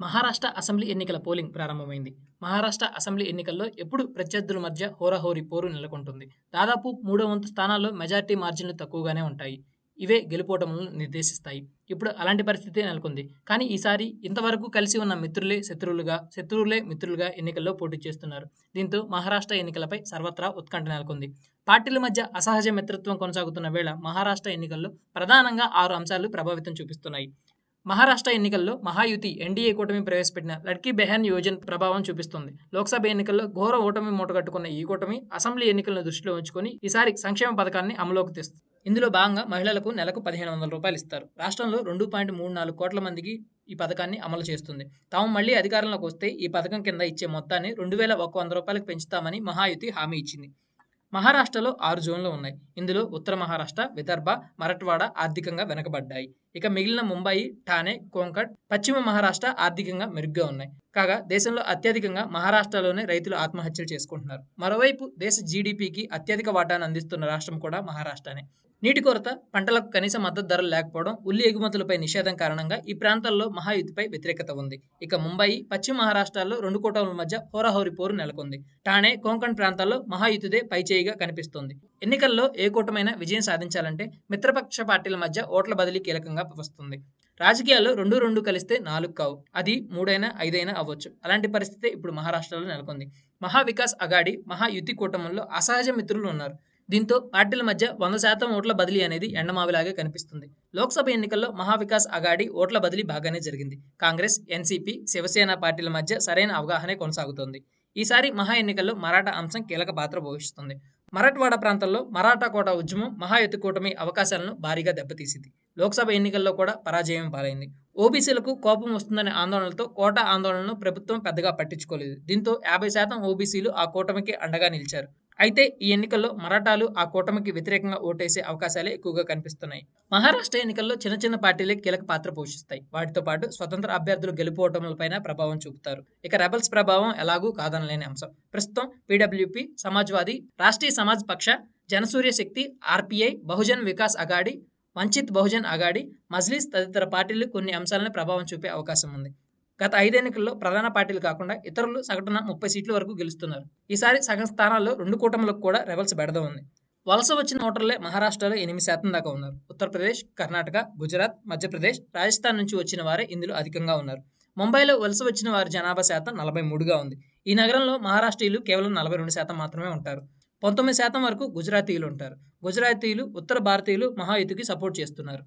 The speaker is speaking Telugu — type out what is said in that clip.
మహారాష్ట్ర అసెంబ్లీ ఎన్నికల పోలింగ్ ప్రారంభమైంది. మహారాష్ట్ర అసెంబ్లీ ఎన్నికల్లో ఎప్పుడు ప్రత్యర్థుల మధ్య హోరాహోరీ పోరు నెలకొంటుంది. దాదాపు మూడో వంతు స్థానాల్లో మెజార్టీ మార్జిన్లు తక్కువగానే ఉంటాయి. ఇవే గెలుపోటములను నిర్దేశిస్తాయి. ఇప్పుడు అలాంటి పరిస్థితి నెలకొంది. కానీ ఈసారి ఇంతవరకు కలిసి ఉన్న మిత్రులే శత్రువులుగా శత్రువులే మిత్రులుగా ఎన్నికల్లో పోటీ చేస్తున్నారు. దీంతో మహారాష్ట్ర ఎన్నికలపై సర్వత్రా ఉత్కంఠ నెలకొంది. పార్టీల మధ్య అసహజ మిత్రత్వం కొనసాగుతున్న వేళ మహారాష్ట్ర ఎన్నికల్లో ప్రధానంగా ఆరు అంశాలు ప్రభావితం చూపిస్తున్నాయి. మహారాష్ట్ర ఎన్నికల్లో మహాయుతి ఎన్డీఏ కూటమి ప్రవేశపెట్టిన లడ్కీ బెహన్ యోజన ప్రభావం చూపిస్తుంది. లోక్సభ ఎన్నికల్లో ఘోర ఓటమి మూటగట్టుకున్న ఈ కూటమి అసెంబ్లీ ఎన్నికలను దృష్టిలో ఉంచుకొని ఈసారి సంక్షేమ పథకాన్ని అమలులోకి తెస్తుంది. ఇందులో భాగంగా మహిళలకు నెలకు పదిహేను వందల రూపాయలు ఇస్తారు. రాష్ట్రంలో రెండు పాయింట్ మూడు నాలుగు కోట్ల మందికి ఈ పథకాన్ని అమలు చేస్తుంది. తాము మళ్ళీ అధికారంలోకి వస్తే ఈ పథకం కింద ఇచ్చే మొత్తాన్ని రెండు వేల ఒక వంద రూపాయలకు పెంచుతామని మహాయుతి హామీ ఇచ్చింది. మహారాష్ట్రలో ఆరు జోన్లు ఉన్నాయి. ఇందులో ఉత్తర మహారాష్ట్ర విదర్భ మరట్వాడ ఆర్థికంగా వెనకబడ్డాయి. ఇక మిగిలిన ముంబై ఠానే కోంకట్ పశ్చిమ మహారాష్ట్ర ఆర్థికంగా మెరుగ్గా ఉన్నాయి. కాగా దేశంలో అత్యధికంగా మహారాష్ట్రలోనే రైతులు ఆత్మహత్యలు చేసుకుంటున్నారు. మరోవైపు దేశ జీడిపికి అత్యధిక వాటాను అందిస్తున్న రాష్ట్రం కూడా మహారాష్ట్రనే. నీటి కొరత పంటలకు కనీస మద్దతు ధరలు లేకపోవడం ఉల్లి ఎగుమతులపై నిషేధం కారణంగా ఈ ప్రాంతాల్లో మహాయుతిపై వ్యతిరేకత ఉంది. ఇక ముంబయి పశ్చిమ మహారాష్ట్రాల్లో రెండు కూటముల మధ్య హోరాహోరి పోరు నెలకొంది. ఠాణే కోంకణ్ ప్రాంతాల్లో మహాయుతిదే పైచేయిగా కనిపిస్తోంది. ఎన్నికల్లో ఏ కూటమైనా విజయం సాధించాలంటే మిత్రపక్ష పార్టీల మధ్య ఓట్ల బదిలీ కీలకంగా వస్తుంది. రాజకీయాల్లో రెండు రెండు కలిస్తే నాలుగు కావు. అది మూడైనా ఐదైనా అవ్వచ్చు. అలాంటి పరిస్థితి ఇప్పుడు మహారాష్ట్రలో నెలకొంది. మహావికాస్ అగాడి మహాయుతి కూటముల్లో అసహజ మిత్రులు ఉన్నారు. దీంతో పార్టీల మధ్య వంద శాతం ఓట్ల బదిలీ అనేది ఎండమావిలాగే కనిపిస్తుంది. లోక్సభ ఎన్నికల్లో మహావికాస్ అగాడి ఓట్ల బదిలీ బాగానే జరిగింది. కాంగ్రెస్ ఎన్సీపీ శివసేన పార్టీల మధ్య సరైన అవగాహనే కొనసాగుతోంది. ఈసారి మహా ఎన్నికల్లో మరాఠా అంశం కీలక పాత్ర పోషిస్తుంది. మరాఠ్వాడ ప్రాంతంలో మరాఠా కోట ఉద్యమం మహాయుతి కూటమి అవకాశాలను భారీగా దెబ్బతీసింది. లోక్సభ ఎన్నికల్లో కూడా పరాజయం పాలైంది. ఓబీసీలకు కోపం వస్తుందనే ఆందోళనలతో కోటా ఆందోళనను ప్రభుత్వం పెద్దగా పట్టించుకోలేదు. దీంతో యాభై శాతం ఓబీసీలు ఆ కూటమికి అండగా నిలిచారు. అయితే ఈ ఎన్నికల్లో మరాఠాలు ఆ కూటమికి వ్యతిరేకంగా ఓటేసే అవకాశాలే ఎక్కువగా కనిపిస్తున్నాయి. మహారాష్ట్ర ఎన్నికల్లో చిన్న చిన్న పార్టీలే కీలక పాత్ర పోషిస్తాయి. వాటితో పాటు స్వతంత్ర అభ్యర్థులు గెలుపోవటములపైన ప్రభావం చూపుతారు. ఇక రెబల్స్ ప్రభావం ఎలాగూ కాదనలేని అంశం. ప్రస్తుతం పీడబ్ల్యూపీ సమాజ్వాదీ రాష్ట్రీయ సమాజ్ పక్ష జనసూర్య శక్తి ఆర్పీఐ బహుజన్ వికాస్ అగాడి వంచిత్ బహుజన్ అగాడి మజ్లిస్ తదితర పార్టీలు కొన్ని అంశాలను ప్రభావం చూపే అవకాశం ఉంది. గత ఐదెన్నికల్లో ప్రధాన పార్టీలు కాకుండా ఇతరులు సగటున ముప్పై సీట్ల వరకు గెలుస్తున్నారు. ఈసారి సగం స్థానాల్లో రెండు కూటములకు కూడా రెబల్స్ బెడద ఉంది. వలస వచ్చిన ఓటర్లే మహారాష్ట్రలో ఎనిమిది శాతం దాకా ఉన్నారు. ఉత్తరప్రదేశ్ కర్ణాటక గుజరాత్ మధ్యప్రదేశ్ రాజస్థాన్ నుంచి వచ్చిన వారే ఇందులో అధికంగా ఉన్నారు. ముంబైలో వలస వచ్చిన వారి జనాభా శాతం నలభై మూడుగా ఉంది. ఈ నగరంలో మహారాష్ట్రీయులు కేవలం నలభై రెండు శాతం మాత్రమే ఉంటారు. పంతొమ్మిది శాతం వరకు గుజరాతీయులు ఉంటారు. గుజరాతీయులు ఉత్తర భారతీయులు మహాయుతికి సపోర్ట్ చేస్తున్నారు.